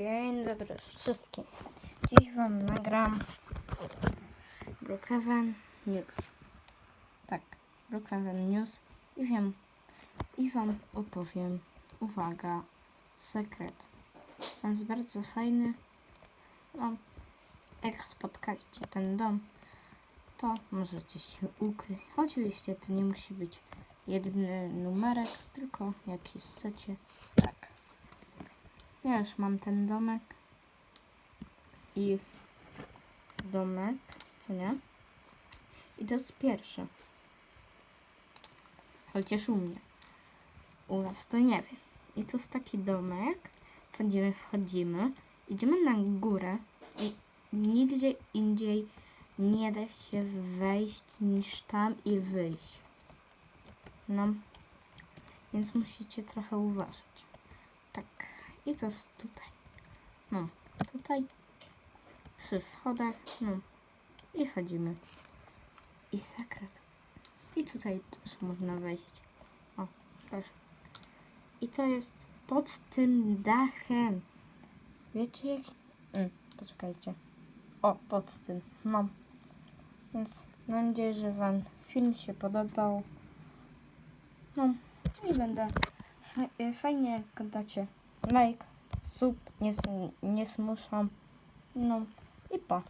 Dzień dobry wszystkim. Dziś wam nagram Brookhaven News. Tak, Brookhaven News i wiem i wam opowiem, uwaga, sekret. On jest bardzo fajny. No, jak spotkaliście ten dom, to możecie się ukryć. Oczywiście to nie musi być jedyny numerek, tylko jakiś chcecie. Tak. Ja już mam ten domek i domek, co nie? I to jest pierwsze. Chociaż u mnie. U was to nie wiem. I to jest taki domek. Wchodzimy, wchodzimy. Idziemy na górę i nigdzie indziej nie da się wejść niż tam i wyjść. No. Więc musicie trochę uważać. I to jest tutaj. No. Tutaj. Przy schodach. No. I wchodzimy. I sekret. I tutaj też można wejść. O, też. I to jest pod tym dachem. Wiecie jak... Mm, poczekajcie. O, pod tym. No. Więc mam nadzieję, że Wam film się podobał. No i będę fa- fajnie jak dacie like, sub, nie, s- nie smuszam. No i pa.